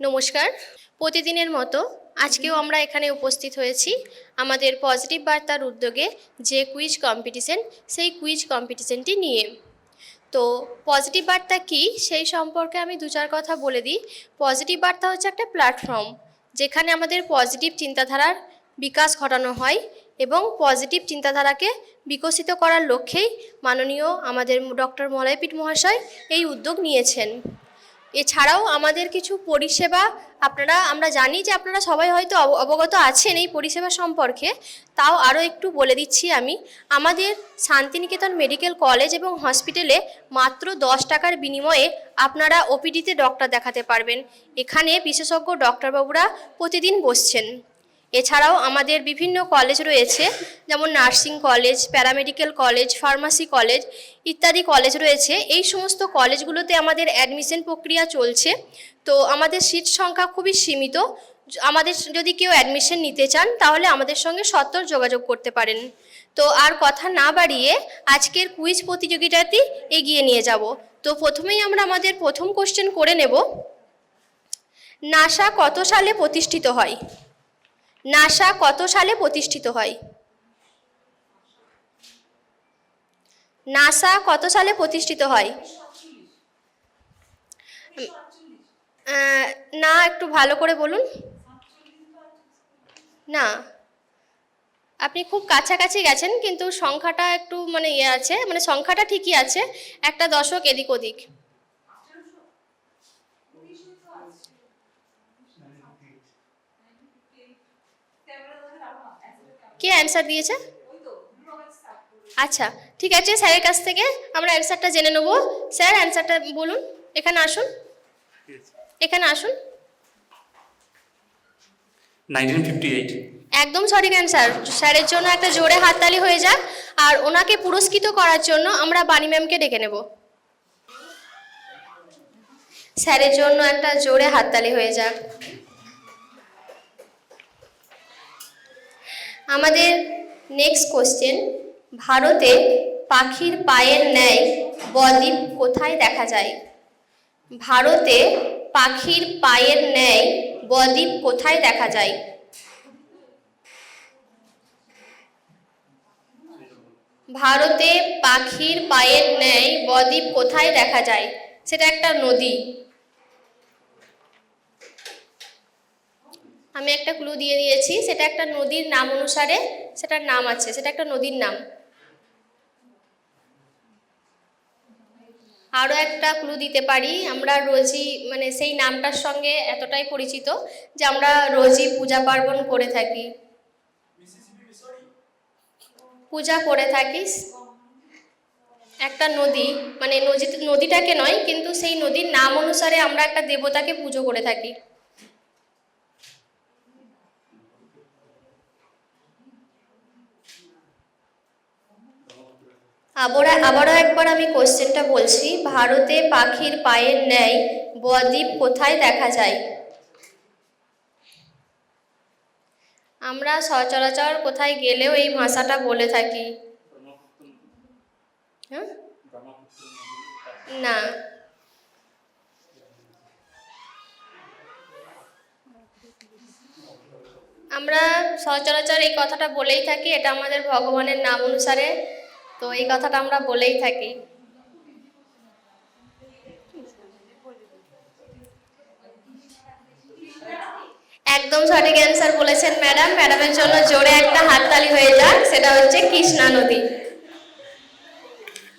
নমস্কার। প্রতিদিনের মতো আজকেও আমরা এখানে উপস্থিত হয়েছি আমাদের পজিটিভ বার্তার উদ্যোগে যে কুইজ কম্পিটিশন, সেই কুইজ কম্পিটিশনটি নিয়ে। তো পজিটিভ বার্তা কী সেই সম্পর্কে আমি দু চার কথা বলে দিই। পজিটিভ বার্তা হচ্ছে একটা প্ল্যাটফর্ম যেখানে আমাদের পজিটিভ চিন্তাধারার বিকাশ ঘটানো হয় এবং পজিটিভ চিন্তাধারাকে বিকশিত করার লক্ষ্যেই মাননীয় আমাদের ডক্টর মলয়পীঠ মহাশয় এই উদ্যোগ নিয়েছেন। এছাড়াও আমাদের কিছু পরিষেবা আপনারা, আমরা জানি যে আপনারা সবাই হয়তো অব- অবগত আছেন এই পরিষেবা সম্পর্কে, তাও আরও একটু বলে দিচ্ছি আমি। আমাদের শান্তিনিকেতন মেডিকেল কলেজ এবং হসপিটালে মাত্র দশ টাকার বিনিময়ে আপনারা ওপিডিতে ডক্টর দেখাতে পারবেন। এখানে বিশেষজ্ঞ ডক্টরবাবুরা প্রতিদিন বসছেন। এছাড়াও আমাদের বিভিন্ন কলেজ রয়েছে, যেমন nursing college paramedical college pharmacy college ইত্যাদি কলেজ রয়েছে। এই সমস্ত কলেজগুলোতে আমাদের অ্যাডমিশন প্রক্রিয়া চলছে। তো আমাদের সিট সংখ্যা খুবই সীমিত। আমাদের যদি কেউ অ্যাডমিশন নিতে চান, তাহলে আমাদের সঙ্গে সত্তর যোগাযোগ করতে পারেন। তো আর কথা না বাড়িয়ে আজকের কুইজ প্রতিযোগিতাটি এগিয়ে নিয়ে যাব। তো প্রথমেই আমরা আমাদের প্রথম কোশ্চেন করে নেব। নাসা কত সালে প্রতিষ্ঠিত হয়? নাসা কত সালে প্রতিষ্ঠিত হয়? নাসা কত সালে প্রতিষ্ঠিত হয়? না, একটু ভালো করে বলুন। না। আপনি খুব কাছাকাছি গেছেন, কিন্তু সংখ্যাটা একটু মানে ইয়ে আছে মানে সংখ্যাটা ঠিকই আছে। একটা দশক এদিক ওদিক কে অ্যান্সার দিয়েছে? আচ্ছা ঠিক আছে স্যারের কাছ থেকে আমরা অ্যান্সারটা জেনে নেব। স্যার অ্যান্সারটা বলুন এখানে আসুন। এখানে আসুন। একদম সঠিক অ্যান্সার স্যারের জন্য একটা জোরে হাততালি হয়ে যাক আর ওনাকে পুরস্কৃত করার জন্য আমরা বাণী ম্যামকে ডেকে নেব। স্যারের জন্য একটা জোরে হাততালি হয়ে যাক। আমাদের নেক্সট কোশ্চেন ভারতে পাখির পায়ের ন্যায় বদ্বীপ কোথায় দেখা যায়? ভারতে পাখির পায়ের ন্যায় বদ্বীপ কোথায় দেখা যায়? ভারতে পাখির পায়ের ন্যায় বদ্বীপ কোথায় দেখা যায়? সেটা একটা নদী। আমি একটা ক্লু দিয়ে দিয়েছি, সেটা একটা নদীর নাম অনুসারে সেটার নাম আছে, সেটা একটা নদীর নাম। আরও একটা ক্লু দিতে পারি, আমরা রোজই মানে সেই নামটার সঙ্গে এতটাই পরিচিত যে আমরা রোজই পূজা পার্বণ করে থাকি। পূজা করে থাকিস একটা নদী মানে নদী নদীটাকে নয়, কিন্তু সেই নদীর নাম অনুসারে আমরা একটা দেবতাকে পুজো করে থাকি। আবারও আবারও একবার আমি কোশ্চেনটা বলছি, ভারতে পাখির পায়ের ন্যায় বদ্বীপ কোথায় দেখা যায়? আমরা সচরাচর কোথায় গেলেও এই ভাষাটা বলে থাকি। হ্যাঁ? না। আমরা সচরাচর এই কথাটা বলেই থাকি, এটা আমাদের ভগবানের নাম অনুসারে। তো এই কথাটা আমরা বলেই থাকি। একদম সঠিক অ্যান্সার বলেছেন ম্যাডাম ম্যাডামের জন্য জোরে একটা হাততালি হয়ে যাক, সেটা হচ্ছে কৃষ্ণা নদী।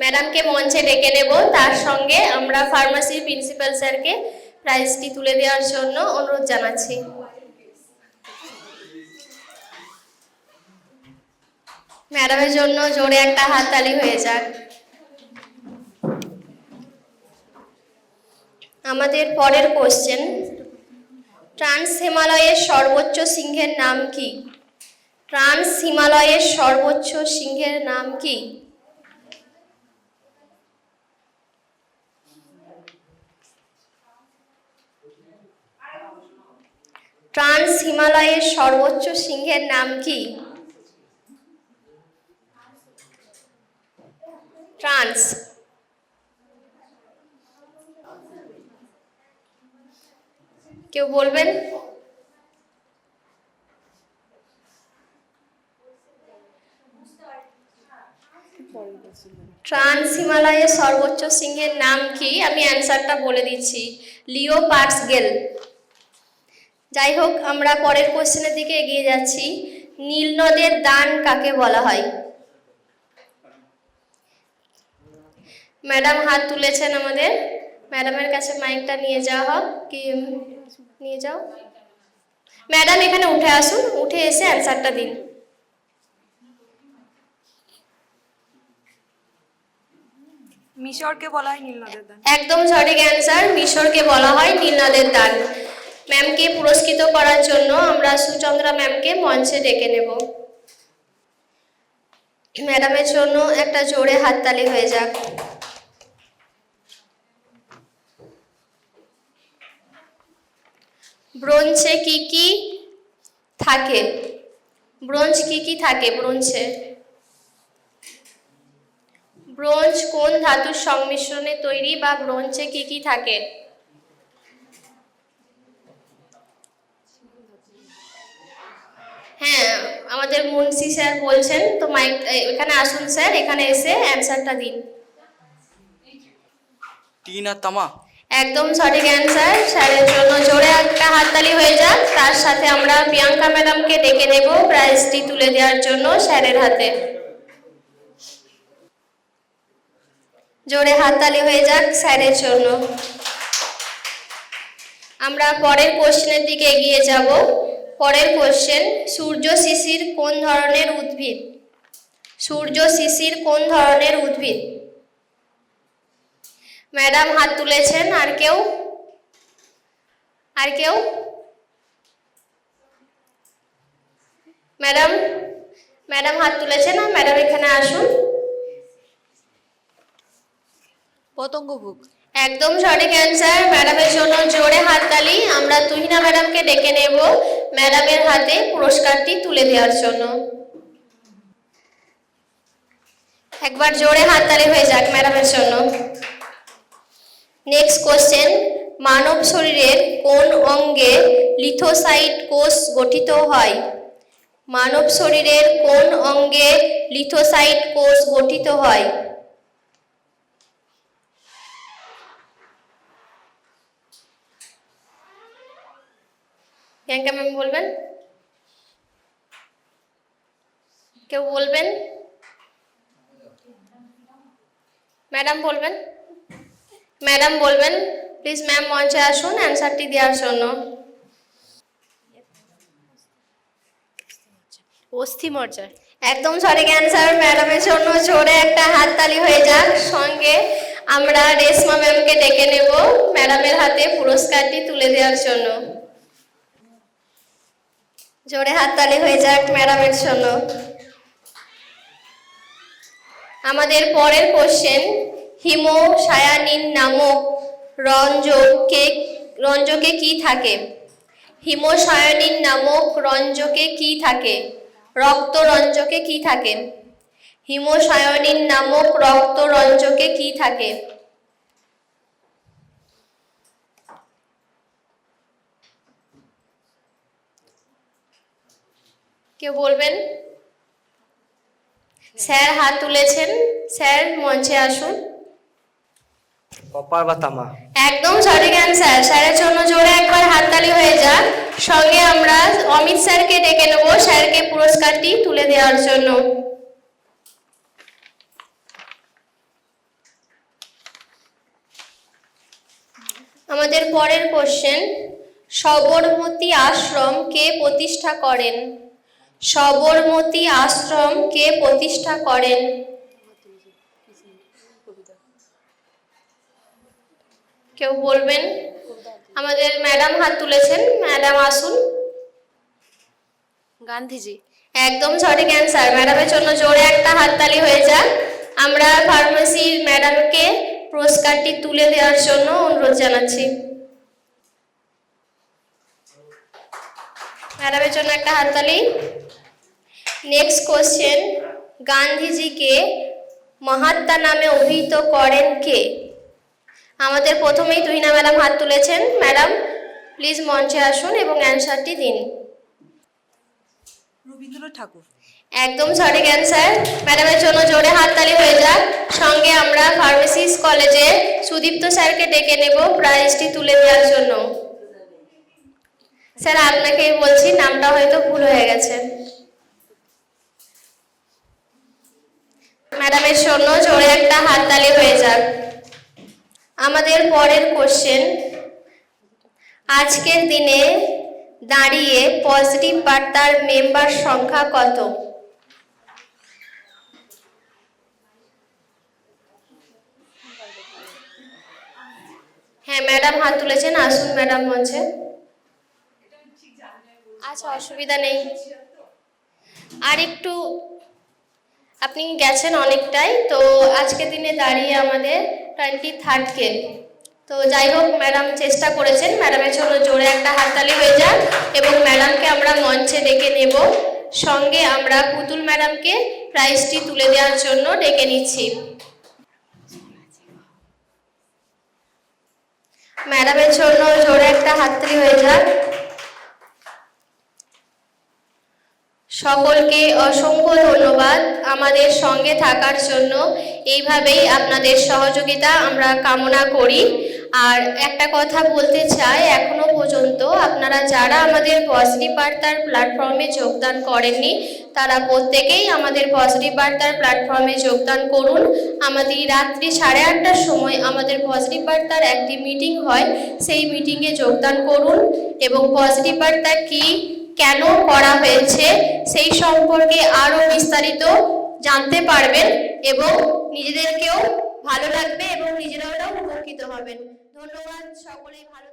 ম্যাডামকে মঞ্চে ডেকে নেব। তার সঙ্গে আমরা ফার্মাসির প্রিন্সিপাল স্যারকে প্রাইজটি তুলে দেওয়ার জন্য অনুরোধ জানাচ্ছি। ম্যাডামের জন্য জোরে একটা হাততালি হয়ে যাক। আমাদের পরের কোশ্চেন ট্রান্স হিমালয়ের সর্বোচ্চ সিংহের নাম কি? ট্রান্স হিমালয়ের সর্বোচ্চ সিংহের নাম কি? ট্রান্স হিমালয়ের সর্বোচ্চ সিংহের নাম কি? ট্রান্স কেউ বলবেন? ট্রান্স হিমালয়ের সর্বোচ্চ সিংহের নাম কি? আমি অ্যান্সারটা বলে দিচ্ছি। লিও পার্স গেল। যাই হোক, আমরা পরের কোশ্চেনের দিকে এগিয়ে যাচ্ছি। নীল নদের দান কাকে বলা হয়? ম্যাডাম হাত তুলেছেন আমাদের। ম্যাডামের কাছে মাইকটা নিয়ে যাওয়া হোক কি নিয়ে যাও। ম্যাডাম এখানে উঠে আসুন উঠে এসে অ্যান্সারটা দিন। মিশরকে বলা হয় নীলনদের দান। একদম সঠিক অ্যান্সার মিশরকে বলা হয় নীলনদের দান। ম্যামকে পুরস্কৃত করার জন্য আমরা সুচন্দ্রা ম্যামকে মঞ্চে ডেকে নেব। ম্যাডামের জন্য একটা জোরে হাততালি হয়ে যাক। ব্রোঞ্জে কি কি থাকে? ব্রোঞ্জ কি কি থাকে ব্রোঞ্জে? ব্রোঞ্জ কোন ধাতুর সংমিশ্রণে তৈরি বা ব্রোঞ্জে কি কি থাকে? হ্যাঁ আমাদের মুন্সি স্যার বলছেন, তো মাইক এখানে আসুন স্যার, এখানে এসে অ্যান্সারটা দিন। টিন আর তামা। একদম সঠিক অ্যান্সার স্যারের জন্য জোরে একটা হাততালি হয়ে যাক। তার সাথে আমরা প্রিয়াঙ্কা ম্যাডামকে ডেকে নেব প্রাইজটি তুলে দেওয়ার জন্য স্যারের হাতে। জোরে হাততালি হয়ে যাক স্যারের জন্য। আমরা পরের কোশ্চেনের দিকে এগিয়ে যাব। পরের কোশ্চেন সূর্য শিশির কোন ধরনের উদ্ভিদ? সূর্য শিশির কোন ধরনের উদ্ভিদ? ম্যাডাম হাত তুলেছেন আর কেউ? আর কেউ? ম্যাডাম ম্যাডাম হাত তুলেছেন আর ম্যাডাম এখানে আসুন। পতঙ্গভুক একদম সঠিক অ্যান্সার ম্যাডামের জন্য জোরে হাততালি আমরা তুহিনা ম্যাডামকে ডেকে নেব ম্যাডামের হাতে পুরস্কারটি তুলে দেওয়ার জন্য। একবার জোরে হাততালি হয়ে যাক ম্যাডামের জন্য। নেক্সট কোশ্চেন মানব শরীরের কোন অঙ্গে লিথোসাইট কোষ গঠিত হয়? মানব শরীরের কোন অঙ্গে লিথোসাইট কোষ গঠিত হয়? প্রিয়াঙ্কা ম্যাম বলবেন? কেউ বলবেন? ম্যাডাম বলবেন? ম্যাডাম বলবেন প্লিজ ম্যাম মঞ্চে আসুন অ্যান্সারটি দেওয়ার জন্য। অস্থি মর্যা একদম সঠিক অ্যান্সার ম্যাডামের জন্য জোরে একটা হাততালি হয়ে যাক সঙ্গে আমরা রেশমা ম্যামকে ডেকে নেব ম্যাডামের হাতে পুরস্কারটি তুলে দেওয়ার জন্য। জোরে হাততালি হয়ে যাক ম্যাডামের জন্য। আমাদের পরের কোশ্চেন হিমো সায়ানিন নামক রঞ্জকে রঞ্জকে কি থাকে? হিমোসায়নিন নামক রঞ্জকে কি থাকে? রক্তরঞ্জকে কি থাকে? হিমোসায়নিন নামক রক্তরঞ্জকে কি থাকে? কেউ বলবেন? স্যার হাত তুলেছেন। স্যার মঞ্চে আসুন। কপার বা তামা? একদম সঠিক অ্যান্সার স্যারের জন্য জোরে একবার হাততালি হয়ে যাক। সঙ্গে আমরা অমিত স্যারকে ডেকে নেব স্যারকে পুরস্কারটি তুলে দেওয়ার জন্য। আমাদের পরের কোশ্চেন সবরমতী আশ্রম কে প্রতিষ্ঠা করেন? সবরমতী আশ্রম কে প্রতিষ্ঠা করেন? কেউ বলবেন? আমাদের ম্যাডাম হাত তুলেছেন। ম্যাডাম আসুন। গান্ধীজি। একদম সঠিক অ্যান্সার ম্যাডামের জন্য জোরে একটা হাততালি হয়ে যাক। আমরা ফার্মেসির ম্যাডামকে পুরস্কারটি তুলে দেওয়ার জন্য অনুরোধ জানাচ্ছি। ম্যাডামের জন্য একটা হাততালি। নেক্সট কোশ্চেন গান্ধীজিকে মহাত্মা নামে অভিহিত করেন কে? আমাদের প্রথমেই তুহিনা ম্যাডাম হাত তুলেছেন। ম্যাডাম প্লিজ মঞ্চে আসুন এবং অ্যান্সারটি দিন। রবীন্দ্রনাথ ঠাকুর। একদম সঠিক অ্যান্সার। ম্যাডামের জন্য জোরে হাততালি হয়ে যাক। সঙ্গে আমরা ফার্মেসিস কলেজে সুদীপ্ত স্যারকে ডেকে নেব প্রাইজটি তুলে দেওয়ার জন্য। স্যার আপনাকেই বলছি নামটা হয়তো ভুল হয়ে গেছে। ম্যাডামের জন্য জোরে একটা হাততালি হয়ে যাক। আমাদের পরের কোশ্চেন আজকের দিনে দাঁড়িয়ে পজিটিভ বার্তার মেম্বার সংখ্যা কত? হ্যাঁ ম্যাডাম হাত তুলেছেন, আসুন ম্যাডাম মঞ্চে। আচ্ছা অসুবিধা নেই। আর একটু, আপনি গেছেন অনেকটাই, তো আজকের দিনে দাঁড়িয়ে আমাদের টোয়েন্টি থার্ডকে তো যাই হোক, ম্যাডাম চেষ্টা করেছেন। ম্যাডামের জন্য জোরে একটা হাততালি হয়ে যাক এবং ম্যাডামকে আমরা মঞ্চে ডেকে নেব। সঙ্গে আমরা পুতুল ম্যাডামকে প্রাইজটি তুলে দেওয়ার জন্য ডেকে নিচ্ছি। ম্যাডামের জন্য জোরে একটা হাততালি হয়ে যাক। সকলকে অসংখ্য ধন্যবাদ আমাদের সঙ্গে থাকার জন্য। এইভাবেই আপনাদের সহযোগিতা আমরা কামনা করি। আর একটা কথা বলতে চাই, এখনও পর্যন্ত আপনারা যারা আমাদের পজিটিভ বার্তার প্ল্যাটফর্মে যোগদান করেননি, তারা প্রত্যেকেই আমাদের পজিটিভ বার্তার প্ল্যাটফর্মে যোগদান করুন। আমাদের রাত্রি সাড়ে আটটার সময় আমাদের পজিটিভ বার্তার একটি মিটিং হয়, সেই মিটিংয়ে যোগদান করুন। এবং পজিটিভ বার্তা কী কেন করা হয়েছে সেই সম্পর্কে আরও বিস্তারিত জানতে পারবেন এবং নিজেদেরকেও ভালো লাগবে এবং নিজেরাও উপকৃত হবেন। ধন্যবাদ সকলেই, ভালো